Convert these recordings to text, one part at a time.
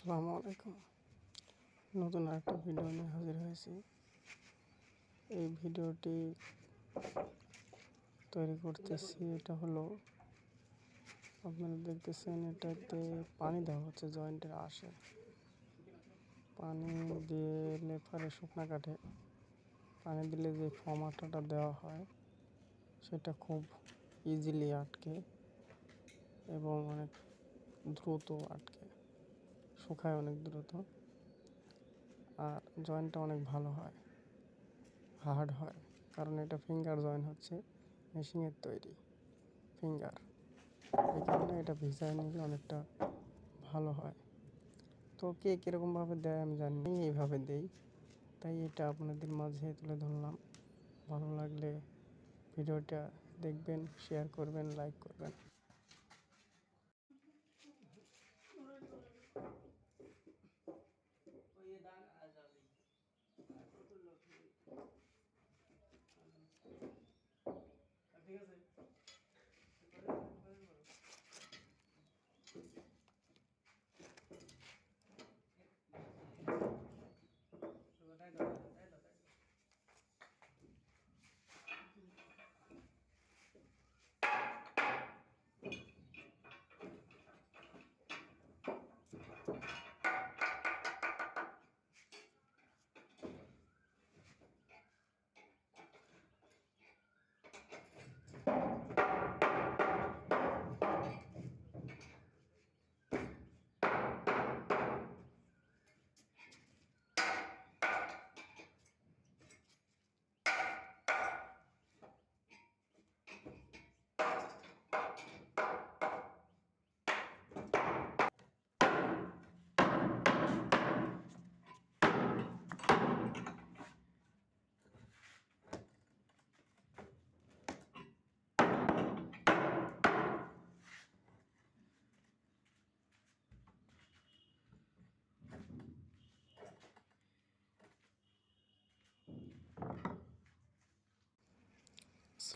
আসসালামু আলাইকুম। নতুন একটা ভিডিও নিয়ে হাজির হয়েছি। এই ভিডিওটি তৈরি করতেছি, এটা হলো আপনারা দেখতেছেন এটাতে পানি দেওয়া হচ্ছে জয়েন্টের আশে। পানি দিয়ে লেফারে শুকনা কাঠে। পানি দিলে যে ফমাটাটা দেওয়া হয়, সেটা খুব ইজিলি আটকে এবং অনেক দ্রুত আটকে। শুকায় অনেক দ্রুত। আর জয়েন্টটা অনেক ভালো হয় হার্ড হয়, কারণ এটা ফিঙ্গার জয়েন হচ্ছে মেশিনের তৈরি ফিঙ্গার এই কারণে এটা ভিজায় নিলে অনেকটা ভালো হয়। তো কে কীরকমভাবে দেয় আমি জানি। এইভাবে দেই। তাই এটা আপনাদের মাঝে তুলে ধরলাম। ভালো লাগলে ভিডিওটা দেখবেন শেয়ার করবেন লাইক করবেন।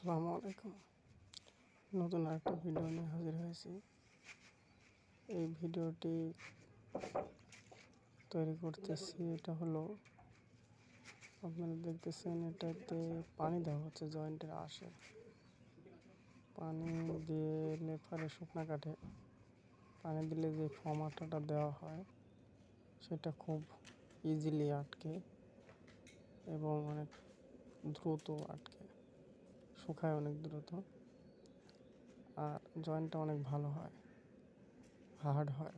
আসসালামু আলাইকুম। নতুন একটা ভিডিও নিয়ে হাজির হয়েছি। এই ভিডিওটি তৈরি করতেছি, এটা হলো আপনারা দেখতেছেন এটাতে পানি দেওয়া হচ্ছে, জয়েন্টের আশে। পানি দিয়ে লেফারে শুকনা কাঠে পানি দিলে যে ফমাটাটা দেওয়া হয়, সেটা খুব ইজিলি আটকে এবং অনেক দ্রুত আটকে। শুকায় অনেক দ্রুত। আর জয়েন্টটা অনেক ভালো হয় হার্ড হয়।